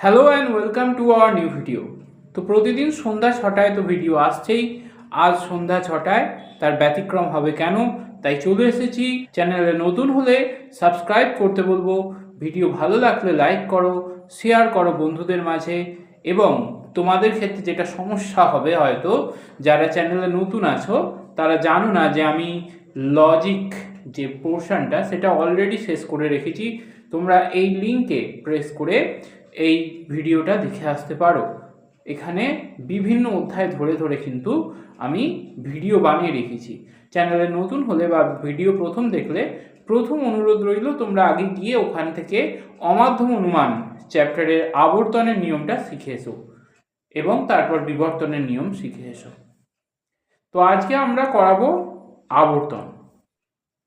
Hello and welcome to our new video তো প্রতিদিন সন্ধ্যা ছটায় তো ভিডিও আসছেই। আজ সন্ধ্যা ছটায়, তার ব্যতিক্রম হবে কেন? তাই চলে এসেছি চ্যানেলে নতুন হলে সাবস্ক্রাইব করতে বলব। ভিডিও ভালো লাগলে লাইক করো শেয়ার করো বন্ধুদের মাঝে। এবং তোমাদের ক্ষেত্রে যেটা সমস্যা হবে হয়তো, যারা চ্যানেলে নতুন আছো, তারা জানো না যে আমি লজিক যে পোর্শনটা সেটা অলরেডি শেষ করে রেখেছি। তোমরা এই লিঙ্কে প্রেস করে এই ভিডিওটা দেখে আসতে পারো। এখানে বিভিন্ন অধ্যায় ধরে ধরে কিন্তু আমি ভিডিও বানিয়ে রেখেছি। চ্যানেলে নতুন হলে বা ভিডিও প্রথম দেখলে প্রথম অনুরোধ রইল, তোমরা আগে গিয়ে ওখান থেকে অমাধ্যম অনুমান চ্যাপ্টারের আবর্তনের নিয়মটা শিখে এসো এবং তারপর বিবর্তনের নিয়ম শিখে এসো। তো আজকে আমরা করাবো আবর্তন।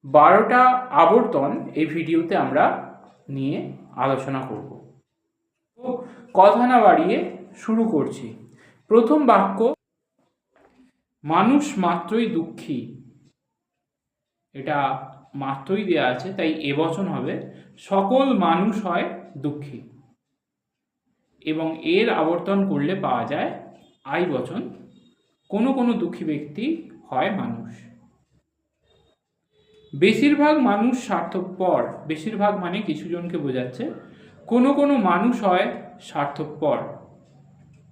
বারোটা আবর্তন এই ভিডিওতে আমরা নিয়ে আলোচনা করব। কথা না বাড়িয়ে শুরু করছি। প্রথম বাক্য, মানুষ মাত্রই দুঃখী। এটা মাত্রই দেওয়া আছে, তাই এবচন হবে, সকল মানুষ হয় দুঃখী। এবং এর আবর্তন করলে পাওয়া যায় আই বচন, কোনো কোনো দুঃখী ব্যক্তি হয় মানুষ। বেশিরভাগ মানুষ স্বার্থপর, বেশিরভাগ মানে কিছু জনকে বোঝাচ্ছে কোনো কোনো মানুষ হয় স্বার্থপর।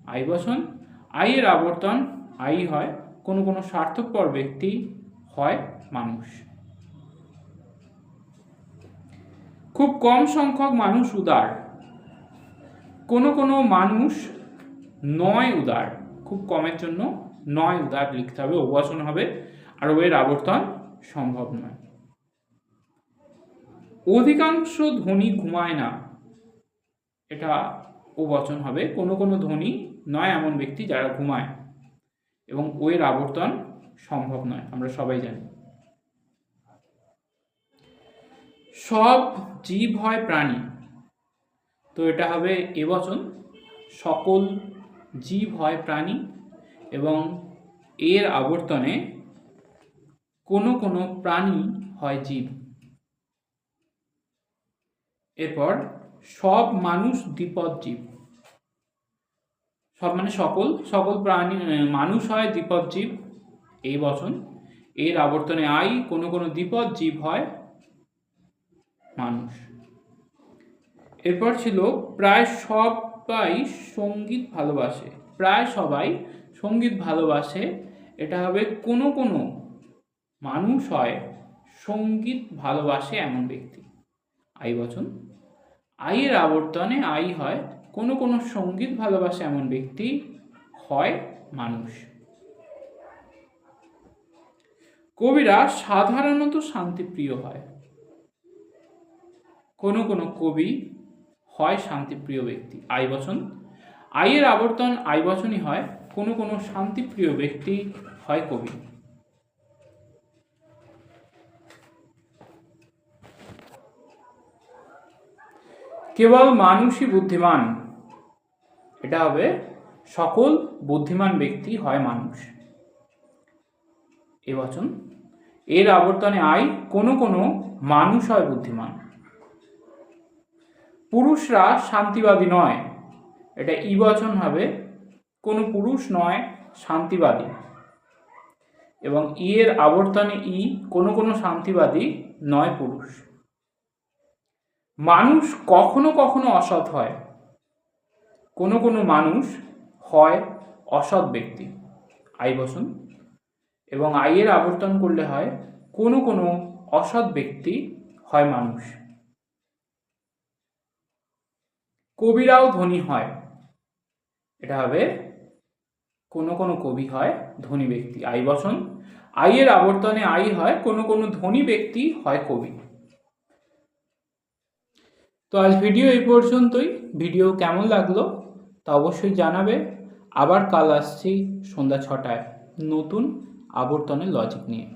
আই বচন আইয়ের আবর্তন, আই হয় কোনো কোনো স্বার্থপর ব্যক্তি হয় মানুষ। খুব কম সংখ্যক মানুষ উদার। কোনো কোনো মানুষ নয় উদার। খুব কমের জন্য নয় উদার লিখতে হবে অবচন হবে, আর ওয়ের আবর্তন সম্ভব নয়। অধিকাংশ ধনী ঘুমায় না। এটা ও বচন হবে। কোনো কোনো ধনী নয় এমন ব্যক্তি যারা ঘুমায় এবং ওয়ের আবর্তন সম্ভব নয়, আমরা সবাই জানি। সব জীব হয় প্রাণী। তো এটা হবে এবচন সকল জীব হয় প্রাণী এবং এর আবর্তনে কোনো কোনো প্রাণী হয় জীব। এরপর সব মানুষ দ্বিপদ জীব সব মানে সকল সকল প্রাণী মানুষ হয় দ্বিপদ জীব এই বচন, এর আবর্তনে আই কোনো কোনো দ্বিপদ জীব হয় মানুষ। এরপর ছিল, প্রায় সবাই সংগীত ভালোবাসে। প্রায় সবাই সংগীত ভালোবাসে। এটা হবে কোনো কোনো মানুষ হয় সংগীত ভালোবাসে এমন ব্যক্তি। আই বচন আইয়ের আবর্তনে আই হয়, কোনো কোনো সংগীত ভালোবাসে এমন ব্যক্তি হয় মানুষ। কবিরা সাধারণত শান্তিপ্রিয় হয়। কোনো কোনো কবি হয় শান্তিপ্রিয় ব্যক্তি। আই বচন। আইয়ের আবর্তন আই বচনই হয়, কোনো কোনো শান্তিপ্রিয় ব্যক্তি হয় কবি। কেবল মানুষই বুদ্ধিমান। এটা হবে সকল বুদ্ধিমান ব্যক্তি হয় মানুষ। এ বচন। এর আবর্তনে আই কোনো কোনো মানুষ হয় বুদ্ধিমান। পুরুষরা শান্তিবাদী নয়। এটা ই বচন হবে কোনো পুরুষ নয়, শান্তিবাদী। এবং ই এর আবর্তনে ই কোনো কোনো শান্তিবাদী নয় পুরুষ। মানুষ কখনো কখনো অসৎ হয়। কোনো কোনো মানুষ হয় অসৎ ব্যক্তি। আই বসুন। এবং আইয়ের আবর্তন করলে হয়, কোনো কোনো অসৎ ব্যক্তি হয় মানুষ। কবিরাও ধনী হয়। এটা হবে, কোনো কোনো কবি হয় ধনী ব্যক্তি। আই বচন আইয়ের আবর্তনে আই হয়, কোনো কোনো ধনী ব্যক্তি হয় কবি। তো আজ ভিডিও এই পর্যন্তই। ভিডিও কেমন লাগল তা অবশ্যই জানাবে। আবার কাল আসছি সন্ধ্যা ছটায় নতুন আবর্তনের লজিক নিয়ে।